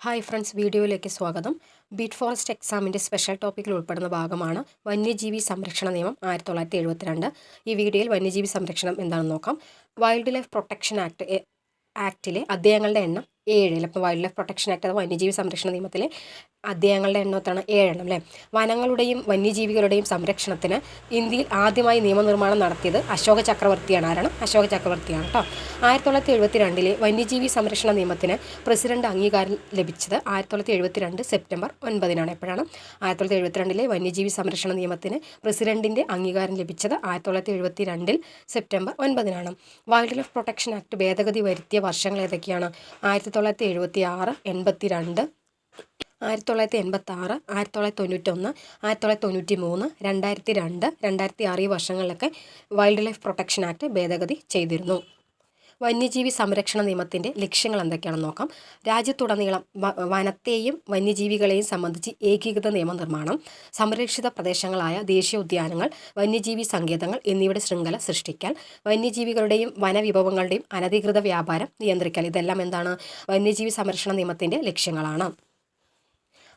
Hi friends വീഡിയോയിലേക്ക് സ്വാഗതം. Beat forest എക്സാമിന്റെ സ്പെഷ്യൽ ടോപ്പിക്കിൽ ഉൾപ്പെടുന്ന ഭാഗമാണ് വന്യജീവി സംരക്ഷണ നിയമം ആയിരത്തി തൊള്ളായിരത്തി എഴുപത്തിരണ്ട് ഈ വീഡിയോയിൽ വന്യജീവി സംരക്ഷണം എന്താണെന്ന് നോക്കാം. വൈൽഡ് ലൈഫ് പ്രൊട്ടക്ഷൻ ആക്ട് ആക്റ്റിലെ അധ്യായങ്ങളുടെ എണ്ണം ഏഴ് അപ്പോൾ വൈൽഡ് ലൈഫ് പ്രൊട്ടക്ഷൻ ആക്ട് അഥവാ വന്യജീവി സംരക്ഷണ നിയമത്തിലെ അധ്യായങ്ങളുടെ എണ്ണത്താണ് ഏഴെണ്ണം അല്ലേ വനങ്ങളുടെയും വന്യജീവികളുടെയും സംരക്ഷണത്തിന് ഇന്ത്യയിൽ ആദ്യമായി നിയമനിർമ്മാണം നടത്തിയത് അശോക ചക്രവർത്തിയാണ്. ആരാണ്? അശോക ചക്രവർത്തിയാണ് കേട്ടോ ആയിരത്തി തൊള്ളായിരത്തി എഴുപത്തി രണ്ടിലെ വന്യജീവി സംരക്ഷണ നിയമത്തിന് പ്രസിഡന്റ് അംഗീകാരം ലഭിച്ചത് ആയിരത്തി തൊള്ളായിരത്തി എഴുപത്തി രണ്ട് സെപ്റ്റംബർ ഒൻപതിനാണ്. എപ്പോഴാണ്? ആയിരത്തി തൊള്ളായിരത്തി എഴുപത്തിരണ്ടിലെ വന്യജീവി സംരക്ഷണ നിയമത്തിന് പ്രസിഡന്റിന്റെ അംഗീകാരം ലഭിച്ചത് ആയിരത്തി തൊള്ളായിരത്തി എഴുപത്തി രണ്ടിൽ സെപ്റ്റംബർ ഒൻപതിനാണ്. വൈൽഡ് ലൈഫ് പ്രൊട്ടക്ഷൻ ആക്ട് ഭേദഗതി വരുത്തിയ വർഷങ്ങൾ ഏതൊക്കെയാണ്? ആയിരത്തി തൊള്ളായിരത്തി എഴുപത്തി ആറ് എൺപത്തി രണ്ട് ആയിരത്തി തൊള്ളായിരത്തി എൺപത്തി ആറ് ആയിരത്തി തൊള്ളായിരത്തി തൊണ്ണൂറ്റൊന്ന് ആയിരത്തി തൊള്ളായിരത്തി തൊണ്ണൂറ്റി മൂന്ന് രണ്ടായിരത്തി രണ്ട് രണ്ടായിരത്തി ആറ് വർഷങ്ങളിലൊക്കെ വൈൽഡ് ലൈഫ് പ്രൊട്ടക്ഷൻ ആക്ട് ഭേദഗതി ചെയ്തിരുന്നു. വന്യജീവി സംരക്ഷണ നിയമത്തിന്റെ ലക്ഷ്യങ്ങൾ എന്തൊക്കെയാണെന്ന് നോക്കാം. രാജ്യത്തുടനീളം വനത്തെയും വന്യജീവികളെയും സംബന്ധിച്ച് ഏകീകൃത നിയമനിർമ്മാണം സംരക്ഷിത പ്രദേശങ്ങളായ ദേശീയ ഉദ്യാനങ്ങൾ വന്യജീവി സങ്കേതങ്ങൾ എന്നിവയുടെ ശൃംഖല സൃഷ്ടിക്കാൻ വന്യജീവികളുടെയും വനവിഭവങ്ങളുടെയും അനധികൃത വ്യാപാരം നിയന്ത്രിക്കൽ. ഇതെല്ലാം എന്താണ്? വന്യജീവി സംരക്ഷണ നിയമത്തിന്റെ ലക്ഷ്യങ്ങളാണ്.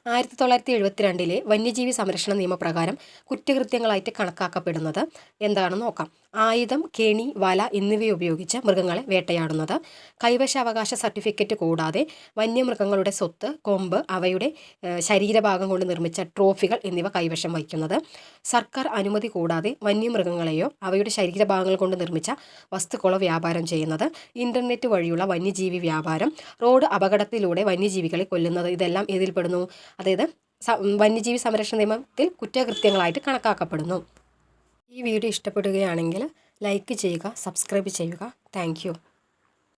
ആയിരത്തി തൊള്ളായിരത്തി എഴുപത്തിരണ്ടിലെ വന്യജീവി സംരക്ഷണ നിയമപ്രകാരം കുറ്റകൃത്യങ്ങളായിട്ട് കണക്കാക്കപ്പെടുന്നത്. എന്താണെന്ന് നോക്കാം. ആയുധം കെണി വല എന്നിവ ഉപയോഗിച്ച് മൃഗങ്ങളെ വേട്ടയാടുന്നത്. കൈവശാവകാശ സർട്ടിഫിക്കറ്റ് കൂടാതെ വന്യമൃഗങ്ങളുടെ സ്വത്ത് കൊമ്പ് അവയുടെ ശരീരഭാഗം കൊണ്ട് നിർമ്മിച്ച ട്രോഫികൾ എന്നിവ കൈവശം വയ്ക്കുന്നത്. സർക്കാർ അനുമതി കൂടാതെ വന്യമൃഗങ്ങളെയോ അവയുടെ ശരീരഭാഗങ്ങൾ കൊണ്ട് നിർമ്മിച്ച വസ്തുക്കളോ വ്യാപാരം ചെയ്യുന്നത്. ഇന്റർനെറ്റ് വഴിയുള്ള വന്യജീവി വ്യാപാരം റോഡ് അപകടത്തിലൂടെ വന്യജീവികളെ കൊല്ലുന്നത് ഇതെല്ലാം ഇതിൽപ്പെടുന്നു അതായത് വന്യജീവി സംരക്ഷണ നിയമത്തിൽ കുറ്റകൃത്യങ്ങളായിട്ട് കണക്കാക്കപ്പെടുന്നു. ഈ വീഡിയോ ഇഷ്ടപ്പെടുകയാണെങ്കിൽ ലൈക്ക് ചെയ്യുക സബ്സ്ക്രൈബ് ചെയ്യുക. താങ്ക്